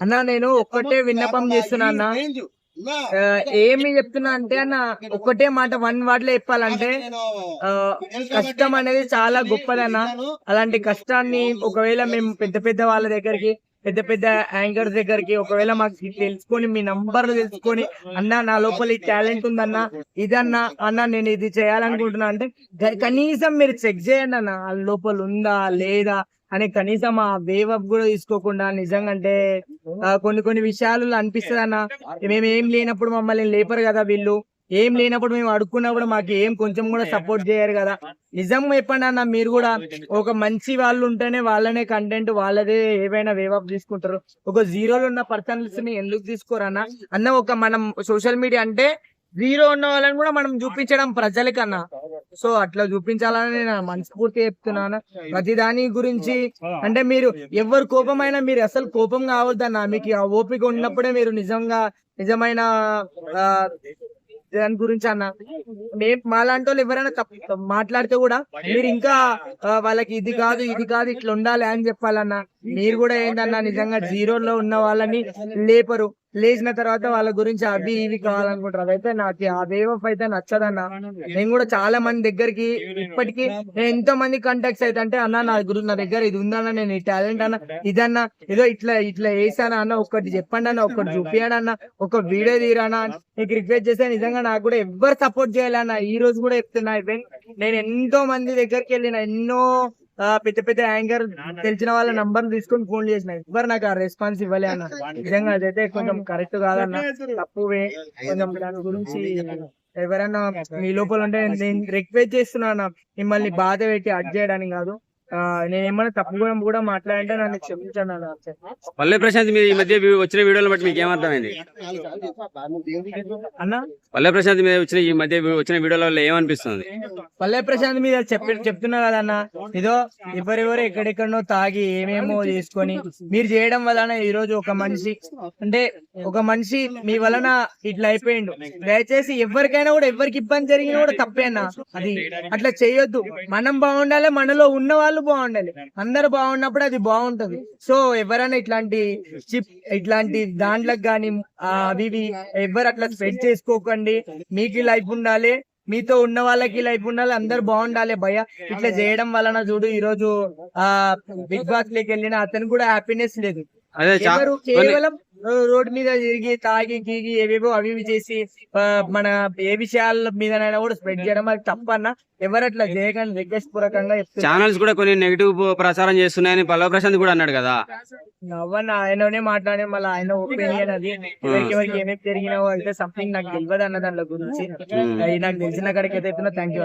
అన్న నేను ఒక్కటే విన్నపం చేస్తున్నా ఏమి చెప్తున్నా అంటే అన్న ఒక్కటే మాట వన్ వర్డ్లో చెప్పాలంటే కష్టం అనేది చాలా గొప్పదన్న అలాంటి కష్టాన్ని ఒకవేళ మేము పెద్ద పెద్ద వాళ్ళ దగ్గరికి పెద్ద పెద్ద యాంకర్స్ దగ్గరికి ఒకవేళ మాకు తెలుసుకొని మీ నంబర్లు తెలుసుకొని అన్న నా లోపల ఈ టాలెంట్ ఉందన్న ఇదన్న అన్న నేను ఇది చేయాలనుకుంటున్నా అంటే కనీసం మీరు చెక్ చేయండి అన్న లోపల ఉందా లేదా అని కనీసం ఆ వేవ్ అప్ కూడా తీసుకోకుండా నిజంగా అంటే కొన్ని కొన్ని విషయాలు అనిపిస్తుంది అన్న. మేము ఏం లేనప్పుడు మమ్మల్ని లేపరు కదా వీళ్ళు. ఏం లేనప్పుడు మేము అడుక్కున్నప్పుడు మాకు ఏం కొంచెం కూడా సపోర్ట్ చేయరు కదా. నిజం చెప్పండి అన్న మీరు కూడా ఒక మంచి వాళ్ళు ఉంటేనే వాళ్ళనే కంటెంట్ వాళ్ళదే ఏవైనా వేవ్ అప్ తీసుకుంటారు. ఒక జీరోలో ఉన్న పర్సన్స్ని ఎందుకు తీసుకోరు అన్న? అన్న ఒక మనం సోషల్ మీడియా అంటే జీరో ఉన్న వాళ్ళని కూడా మనం చూపించడం ప్రజలకన్నా. సో అట్లా చూపించాలని నేను మనస్ఫూర్తిగా చెప్తున్నాను. ప్రతి దాని గురించి అంటే మీరు ఎవరు కోపమైనా మీరు అసలు కోపం కావద్దన్న మీకు ఆ ఓపిక ఉన్నప్పుడే మీరు నిజంగా నిజమైన దాని గురించి అన్న. మేము మాలాంటి వాళ్ళు ఎవరైనా మాట్లాడితే కూడా మీరు ఇంకా వాళ్ళకి ఇది కాదు ఇది కాదు ఇట్లా ఉండాలి అని చెప్పాలన్న. మీరు కూడా ఏంటన్నా నిజంగా జీరోలో ఉన్న వాళ్ళని లేపరు. లేచిన తర్వాత వాళ్ళ గురించి అవి ఇవి కావాలనుకుంటారు. అదైతే నాకు ఆ వేవ్ అయితే నచ్చదన్న. నేను కూడా చాలా మంది దగ్గరికి ఇప్పటికీ నేను ఎంతో మంది కాంటాక్ట్స్ అయితే అంటే అన్న నా గురించి నా దగ్గర ఇది ఉందన్న నేను ఈ టాలెంట్ అన్న ఇదన్న ఏదో ఇట్లా ఇట్లా వేసానా అన్న ఒకటి చెప్పండి అన్న ఒకటి చూపియండి అన్న ఒక వీడియో తీరానా నీకు రిక్వెస్ట్ చేస్తే నిజంగా నాకు కూడా ఎవ్వరు సపోర్ట్ చేయాలన్న ఈ రోజు కూడా చెప్తున్నా నేను ఎంతో మంది దగ్గరికి వెళ్ళిన ఎన్నో పెద్ద పెద్ద యాంకర్ తెలిసిన వాళ్ళ నంబర్ తీసుకొని ఫోన్ చేసిన. ఎవ్వరు నాకు ఆ రెస్పాన్స్ ఇవ్వలే అన్న. నిజంగా అదైతే కొంచెం కరెక్ట్ కాదన్న. తప్పువే కొంచెం దాని గురించి ఎవరైనా మీ లోపల ఉంటే నేను రిక్వెస్ట్ చేస్తున్నాను మిమ్మల్ని బాధ పెట్టి అడ్ చేయడానికి కాదు. నేను ఏమైనా తప్పు కూడా మాట్లాడంటే నన్ను క్షమించండి అన్న. పల్లె ప్రశాంత్ మీరు ఈ మధ్య వచ్చిన వీడియోలు బట్టి మీకు ఏమర్థమైంది? అన్న? పల్లె ప్రశాంత్ మీద వచ్చిన ఈ మధ్య వచ్చిన వీడియోల వల్ల ఏమనిపిస్తుంది? పల్లె ప్రశాంత్ మీద చెప్పి చెప్తున్నా కదన్న ఇదో ఎవరెవరు ఎక్కడెక్కడనో తాగి ఏమేమో చేసుకొని మీరు చేయడం వలన ఈ రోజు ఒక మనిషి అంటే ఒక మనిషి మీ వలన ఇట్లా అయిపోయిండు. దయచేసి ఎవరికైనా కూడా ఎవరికి ఇబ్బంది జరిగినా కూడా తప్పేనా అది అట్లా చేయొద్దు. మనం బాగుండాలి మనలో ఉన్న వాళ్ళు బాగుండాలి. అందరు బాగున్నప్పుడు అది బాగుంటది. సో ఎవరైనా ఇట్లాంటి చిప్ ఇట్లాంటి దాంట్లకు గాని ఆ, అవి ఇవి ఎవరు అట్లా స్ప్రెడ్ చేసుకోకండి. మీకు లైఫ్ ఉండాలి. మీతో ఉన్న వాళ్ళకి లైఫ్ ఉండాలి. అందరు బాగుండాలి భయ ఇట్లా చేయడం వలన చూడు ఈ రోజు ఆ బిగ్ బాస్లోకి వెళ్ళిన అతను కూడా హ్యాపీనెస్ లేదు. కేవలం రోడ్ మీద తిరిగి తాగి గీగి ఏవేవో అవి ఇవి చేసి మన ఏ విషయాల మీదనైనా కూడా స్ప్రెడ్ చేయడం అది తప్పన్న. ఎవరు అట్లా చేయకండి రిక్వెస్ట్ పూర్వకంగా ఛానల్స్ కూడా కొన్ని నెగిటివ్ ప్రచారం చేస్తున్నాయని పల్లె ప్రశాంత్ కూడా అన్నాడు కదా. అవన్న ఆయననే మాట్లాడే మళ్ళీ ఆయన ఒపీనియన్ అది. ఎవరికి ఎవరికి ఏమేమి జరిగినావో అయితే సంథింగ్ నాకు తెలియదు అన్న దాని గురించి నాకు తెలిసిన కాడికి అయితే థ్యాంక్ యూ